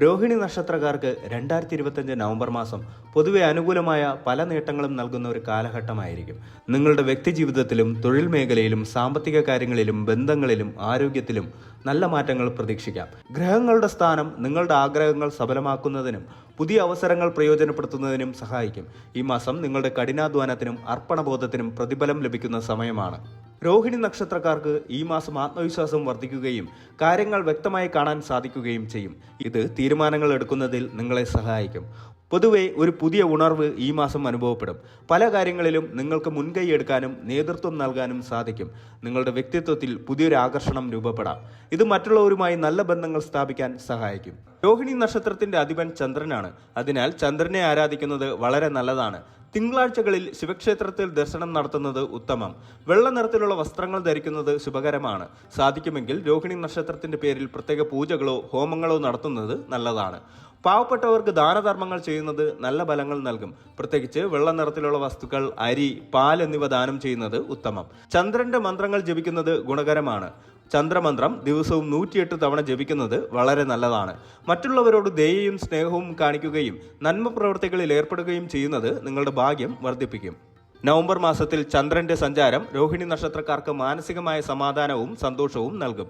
രോഹിണി നക്ഷത്രക്കാർക്ക് രണ്ടായിരത്തി ഇരുപത്തഞ്ച് നവംബർ മാസം പൊതുവെ അനുകൂലമായ പല നേട്ടങ്ങളും നൽകുന്ന ഒരു കാലഘട്ടമായിരിക്കും. നിങ്ങളുടെ വ്യക്തിജീവിതത്തിലും തൊഴിൽ മേഖലയിലും സാമ്പത്തിക കാര്യങ്ങളിലും ബന്ധങ്ങളിലും ആരോഗ്യത്തിലും നല്ല മാറ്റങ്ങൾ പ്രതീക്ഷിക്കാം. ഗ്രഹങ്ങളുടെ സ്ഥാനം നിങ്ങളുടെ ആഗ്രഹങ്ങൾ സഫലമാക്കുന്നതിനും പുതിയ അവസരങ്ങൾ പ്രയോജനപ്പെടുത്തുന്നതിനും സഹായിക്കും. ഈ മാസം നിങ്ങളുടെ കഠിനാധ്വാനത്തിനും അർപ്പണബോധത്തിനും പ്രതിഫലം ലഭിക്കുന്ന സമയമാണ്. രോഹിണി നക്ഷത്രക്കാർക്ക് ഈ മാസം ആത്മവിശ്വാസം വർദ്ധിക്കുകയും കാര്യങ്ങൾ വ്യക്തമായി കാണാൻ സാധിക്കുകയും ചെയ്യും. ഇത് തീരുമാനങ്ങൾ എടുക്കുന്നതിൽ നിങ്ങളെ സഹായിക്കും. പൊതുവെ ഒരു പുതിയ ഉണർവ് ഈ മാസം അനുഭവപ്പെടും. പല കാര്യങ്ങളിലും നിങ്ങൾക്ക് മുൻകൈ എടുക്കാനും നേതൃത്വം നൽകാനും സാധിക്കും. നിങ്ങളുടെ വ്യക്തിത്വത്തിൽ പുതിയൊരു ആകർഷണം രൂപപ്പെടാം. ഇത് മറ്റുള്ളവരുമായി നല്ല ബന്ധങ്ങൾ സ്ഥാപിക്കാൻ സഹായിക്കും. രോഹിണി നക്ഷത്രത്തിന്റെ അധിപൻ ചന്ദ്രനാണ്. അതിനാൽ ചന്ദ്രനെ ആരാധിക്കുന്നത് വളരെ നല്ലതാണ്. തിങ്കളാഴ്ചകളിൽ ശിവക്ഷേത്രത്തിൽ ദർശനം നടത്തുന്നത് ഉത്തമം. വെള്ള നിറത്തിലുള്ള വസ്ത്രങ്ങൾ ധരിക്കുന്നത് ശുഭകരമാണ്. സാധിക്കുമെങ്കിൽ രോഹിണി നക്ഷത്രത്തിന്റെ പേരിൽ പ്രത്യേക പൂജകളോ ഹോമങ്ങളോ നടത്തുന്നത് നല്ലതാണ്. പാവപ്പെട്ടവർക്ക് ദാനധർമ്മങ്ങൾ ചെയ്യുന്നത് നല്ല ഫലങ്ങൾ നൽകും. പ്രത്യേകിച്ച് വെള്ള നിറത്തിലുള്ള വസ്തുക്കൾ അരി പാൽ എന്നിവ ദാനം ചെയ്യുന്നത് ഉത്തമം. ചന്ദ്രന്റെ മന്ത്രങ്ങൾ ജപിക്കുന്നത് ഗുണകരമാണ്. ചന്ദ്രമന്ത്രം ദിവസവും നൂറ്റിയെട്ട് തവണ ജപിക്കുന്നത് വളരെ നല്ലതാണ്. മറ്റുള്ളവരോട് ദയയും സ്നേഹവും കാണിക്കുകയും നന്മ പ്രവർത്തികളിൽ ഏർപ്പെടുകയും ചെയ്യുന്നത് നിങ്ങളുടെ ഭാഗ്യം വർദ്ധിപ്പിക്കും. നവംബർ മാസത്തിൽ ചന്ദ്രന്റെ സഞ്ചാരം രോഹിണി നക്ഷത്രക്കാർക്ക് മാനസികമായ സമാധാനവും സന്തോഷവും നൽകും.